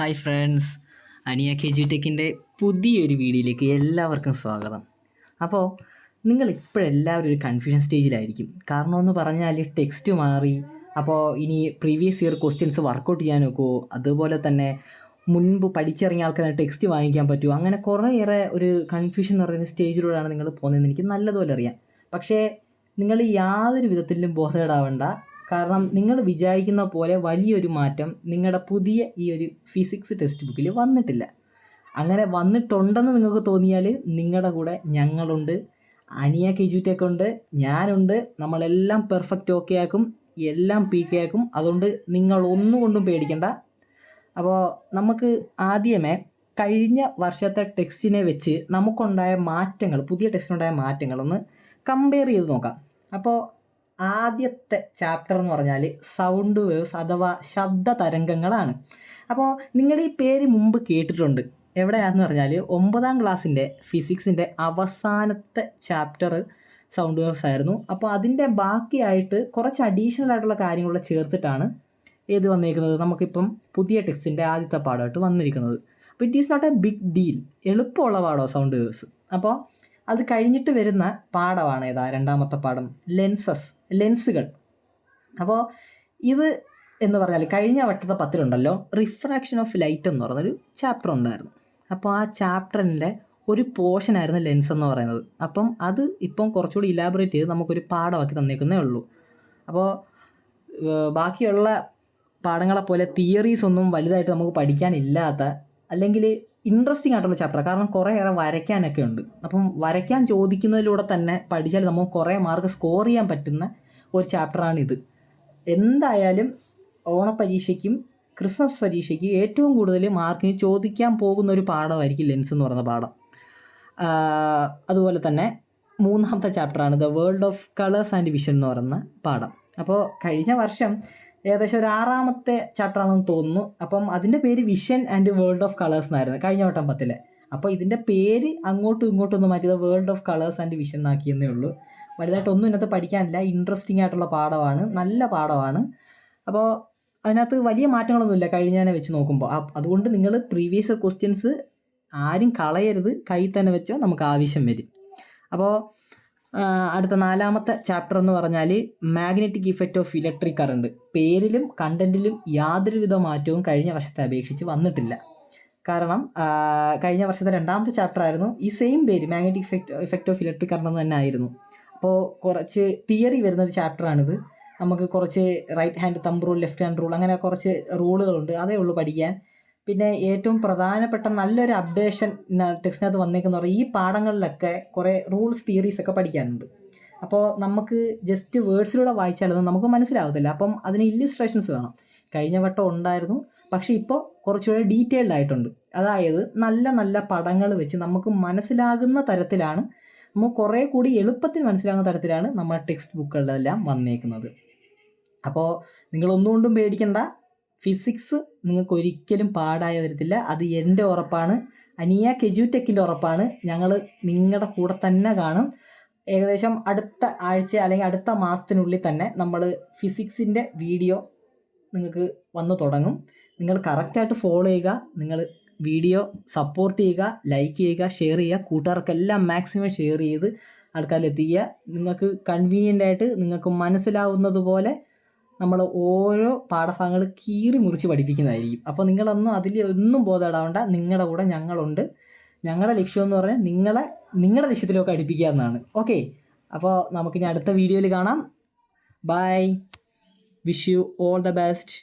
Hi friends അനിയ K G ടെക്കിന്റെ പുതിയൊരു വീഡിയോയിലേക്ക് എല്ലാവർക്കും സ്വാഗതം. അപ്പോൾ നിങ്ങൾ ഇപ്പോഴെല്ലാവരും ഒരു കൺഫ്യൂഷൻ സ്റ്റേജിലായിരിക്കും കാരണം എന്ന് പറഞ്ഞാൽ ടെക്സ്റ്റ് മാറി അപ്പോൾ ഇനി പ്രീവിയസ് ഇയർ ക്വസ്റ്റ്യൻസ് വർക്കൗട്ട് ചെയ്യാൻ നോക്കുമോ അതുപോലെ തന്നെ മുൻപ് പഠിച്ചിറങ്ങിയ ആൾക്കാർ ടെക്സ്റ്റ് വാങ്ങിക്കാൻ പറ്റുമോ അങ്ങനെ കുറേയേറെ ഒരു കൺഫ്യൂഷൻ എന്ന് പറയുന്ന സ്റ്റേജിലൂടെയാണ് നിങ്ങൾ പോകുന്നതെന്ന് എനിക്ക് നല്ലതുപോലെ അറിയാം. പക്ഷേ നിങ്ങൾ യാതൊരു വിധത്തിലും ബോധേടാവണ്ട. കാരണം നിങ്ങൾ വിചാരിക്കുന്ന പോലെ വലിയൊരു മാറ്റം നിങ്ങളുടെ പുതിയ ഈ ഒരു ഫിസിക്സ് ടെക്സ്റ്റ് ബുക്കിൽ വന്നിട്ടില്ല. അങ്ങനെ വന്നിട്ടുണ്ടെന്ന് നിങ്ങൾക്ക് തോന്നിയാൽ നിങ്ങളുടെ കൂടെ ഞങ്ങളുണ്ട് അനിയ കെജുറ്റൊക്കെ ഉണ്ട് ഞാനുണ്ട് നമ്മളെല്ലാം പെർഫെക്റ്റ് ഓക്കെ ആക്കും എല്ലാം പി കെ ആക്കും. അതുകൊണ്ട് നിങ്ങൾ ഒന്നുകൊണ്ടും പേടിക്കണ്ട. അപ്പോൾ നമുക്ക് ആദ്യമേ കഴിഞ്ഞ വർഷത്തെ ടെക്സ്റ്റിനെ വെച്ച് നമുക്കുണ്ടായ മാറ്റങ്ങൾ പുതിയ ടെക്സ്റ്റിനുണ്ടായ മാറ്റങ്ങളൊന്ന് കമ്പയർ ചെയ്ത് നോക്കാം. അപ്പോൾ ആദ്യത്തെ ചാപ്റ്റർ എന്ന് പറഞ്ഞാൽ സൗണ്ട് വേവ്സ് അഥവാ ശബ്ദ തരംഗങ്ങളാണ്. അപ്പോൾ നിങ്ങൾ ഈ പേര് മുമ്പ് കേട്ടിട്ടുണ്ട്. എവിടെയാണെന്ന് പറഞ്ഞാൽ ഒമ്പതാം ക്ലാസ്സിന്റെ ഫിസിക്സിന്റെ അവസാനത്തെ ചാപ്റ്റർ സൗണ്ട് വേവ്സ് ആയിരുന്നു. അപ്പോൾ അതിന്റെ ബാക്കിയായിട്ട് കുറച്ച് അഡീഷണൽ ആയിട്ടുള്ള കാര്യങ്ങളൂടെ ചേർത്തിട്ടാണ് ഏത് വന്നിരിക്കുന്നത് നമുക്കിപ്പം പുതിയ ടെക്സ്റ്റിന്റെ ആദ്യത്തെ പാഠമായിട്ട് വന്നിരിക്കുന്നത്. അപ്പോൾ it is not a big deal എളുപ്പമുള്ള പാടോ സൗണ്ട് വേവ്സ് അപ്പോൾ അത് കഴിഞ്ഞിട്ട് വരുന്ന പാഠമാണ് ഏതാ രണ്ടാമത്തെ പാഠം? ലെൻസസ് ലെൻസുകൾ അപ്പോൾ ഇത് എന്ന് പറഞ്ഞാൽ കഴിഞ്ഞ വട്ടത്തെ പത്തിലുണ്ടല്ലോ റിഫ്രാക്ഷൻ ഓഫ് ലൈറ്റ് എന്ന് പറഞ്ഞൊരു ചാപ്റ്റർ ഉണ്ടായിരുന്നു. അപ്പോൾ ആ ചാപ്റ്ററിന്റെ ഒരു പോർഷൻ ആയിരുന്നു ലെൻസ് എന്ന് പറയുന്നത്. അപ്പം അത് ഇപ്പം കുറച്ചുകൂടി ഇലാബറേറ്റ് ചെയ്ത് നമുക്കൊരു പാഠമാക്കി തന്നേക്കുന്നേ ഉള്ളൂ. അപ്പോൾ ബാക്കിയുള്ള പാഠങ്ങളെ പോലെ തിയറീസ് ഒന്നും വലുതായിട്ട് നമുക്ക് പഠിക്കാനില്ലാത്ത അല്ലെങ്കിൽ ഇൻട്രസ്റ്റിംഗ് ആയിട്ടുള്ള ചാപ്റ്റർ കാരണം കുറേ ഏറെ വരയ്ക്കാനൊക്കെ ഉണ്ട്. അപ്പം വരയ്ക്കാൻ ചോദിക്കുന്നതിലൂടെ തന്നെ പഠിച്ചാൽ നമുക്ക് കുറേ മാർക്ക് സ്കോർ ചെയ്യാൻ പറ്റുന്ന ഒരു ചാപ്റ്ററാണിത് എന്തായാലും ഓണപ്പരീക്ഷയ്ക്കും ക്രിസ്മസ് പരീക്ഷയ്ക്ക് ഏറ്റവും കൂടുതൽ മാർക്കിന് ചോദിക്കാൻ പോകുന്ന ഒരു പാഠമായിരിക്കും ലെൻസ് എന്ന് പറയുന്ന പാഠം. അതുപോലെ തന്നെ മൂന്നാമത്തെ ചാപ്റ്ററാണ് the world of colours and vision എന്ന് പറയുന്ന പാഠം. അപ്പോൾ കഴിഞ്ഞ വർഷം ഏകദേശം ഒരു ആറാമത്തെ ചാപ്റ്ററാണെന്ന് തോന്നുന്നു. അപ്പം അതിന്റെ പേര് vision and world of colours എന്നായിരുന്നു കഴിഞ്ഞ വട്ടം പത്തിലെ. അപ്പോൾ ഇതിന്റെ പേര് അങ്ങോട്ടും ഇങ്ങോട്ടും ഒന്ന് മാറ്റിയത് world of colours and vision എന്നാക്കിയെന്നേ ഉള്ളൂ. വലുതായിട്ട് ഒന്നും ഇതിനകത്ത് പഠിക്കാനില്ല. ഇൻട്രസ്റ്റിംഗ് ആയിട്ടുള്ള പാഠമാണ്. നല്ല പാഠമാണ്. അപ്പോൾ അതിനകത്ത് വലിയ മാറ്റങ്ങളൊന്നുമില്ല കഴിഞ്ഞതിനെ വെച്ച് നോക്കുമ്പോൾ അതുകൊണ്ട് നിങ്ങൾ പ്രീവിയസ് ക്വസ്റ്റ്യൻസ് ആരും കളയരുത്. കയ്യിൽ തന്നെ വെച്ചോ നമുക്ക് ആവശ്യം വരും. അപ്പോൾ അടുത്ത നാലാമത്തെ ചാപ്റ്റർ എന്ന് പറഞ്ഞാൽ magnetic effect of electric current പേരിലും കണ്ടന്റിലും യാതൊരുവിധ മാറ്റവും കഴിഞ്ഞ വർഷത്തെ അപേക്ഷിച്ച് വന്നിട്ടില്ല. കാരണം കഴിഞ്ഞ വർഷത്തെ രണ്ടാമത്തെ ചാപ്റ്റർ ആയിരുന്നു. ഈ സെയിം പേര് magnetic effect effect of electric current തന്നെ ആയിരുന്നു. അപ്പോൾ കുറച്ച് തിയറി വരുന്ന ഒരു ചാപ്റ്ററാണിത് നമുക്ക് കുറച്ച് right hand thumb rule left hand rule അങ്ങനെ കുറച്ച് റൂളുകളുണ്ട് അതേ ഉള്ളൂ പഠിക്കാൻ. പിന്നെ ഏറ്റവും പ്രധാനപ്പെട്ട നല്ലൊരു അപ്ഡേഷൻ ടെക്സ്റ്റിനകത്ത് വന്നേക്കെന്ന് പറഞ്ഞാൽ ഈ പാഠങ്ങളിലൊക്കെ കുറേ റൂൾസ് തിയറീസ് ഒക്കെ പഠിക്കാനുണ്ട്. അപ്പോൾ നമുക്ക് ജസ്റ്റ് വേർഡ്സിലൂടെ വായിച്ചാലൊന്നും നമുക്ക് മനസ്സിലാവത്തില്ല. അപ്പം അതിന് ഇല്ലുസ്ട്രേഷൻസ് വേണം. കഴിഞ്ഞ വട്ടം ഉണ്ടായിരുന്നു. പക്ഷേ ഇപ്പോൾ കുറച്ചുകൂടെ ഡീറ്റെയിൽഡ് ആയിട്ടുണ്ട്. അതായത് നല്ല നല്ല പടങ്ങൾ വെച്ച് നമുക്ക് മനസ്സിലാകുന്ന തരത്തിലാണ് നമുക്ക് കുറേ കൂടി എളുപ്പത്തിൽ മനസ്സിലാകുന്ന തരത്തിലാണ് നമ്മുടെ ടെക്സ്റ്റ് ബുക്കുകളിലെല്ലാം വന്നേക്കുന്നത്. അപ്പോൾ നിങ്ങളൊന്നുകൊണ്ടും പേടിക്കണ്ട. ഫിസിക്സ് നിങ്ങൾക്ക് ഒരിക്കലും പാടായി വരത്തില്ല. അത് എന്റെ ഉറപ്പാണ്. അനിയ കെജുടെക്കിന്റെ ഉറപ്പാണ്. ഞങ്ങൾ നിങ്ങളുടെ കൂടെ തന്നെ കാണും. ഏകദേശം അടുത്ത ആഴ്ച അല്ലെങ്കിൽ അടുത്ത മാസത്തിനുള്ളിൽ തന്നെ നമ്മൾ ഫിസിക്സിന്റെ വീഡിയോ നിങ്ങൾക്ക് വന്നു തുടങ്ങും. നിങ്ങൾ കറക്റ്റായിട്ട് ഫോളോ ചെയ്യുക. നിങ്ങൾ വീഡിയോ സപ്പോർട്ട് ചെയ്യുക ലൈക്ക് ചെയ്യുക ഷെയർ ചെയ്യുക. കൂട്ടുകാർക്കെല്ലാം മാക്സിമം ഷെയർ ചെയ്ത് ആൾക്കാരിലെത്തിക്കുക. നിങ്ങൾക്ക് കൺവീനിയന്റ് ആയിട്ട് നിങ്ങൾക്ക് മനസ്സിലാവുന്നത് പോലെ നമ്മൾ ഓരോ പാഠഭാഗങ്ങൾ കീറി മുറിച്ച് പഠിപ്പിക്കുന്നതായിരിക്കും. അപ്പോൾ നിങ്ങളൊന്നും അതിൽ ഒന്നും ബോധപ്പെടാവേണ്ട നിങ്ങളുടെ കൂടെ ഞങ്ങളുണ്ട്. ഞങ്ങളുടെ ലക്ഷ്യം എന്ന് പറഞ്ഞാൽ നിങ്ങളെ നിങ്ങളുടെ ലക്ഷ്യത്തിലൊക്കെ അടുപ്പിക്കുക എന്നാണ്. ഓക്കെ? അപ്പോൾ നമുക്കിനി അടുത്ത വീഡിയോയിൽ കാണാം. Bye. Wish you all the best.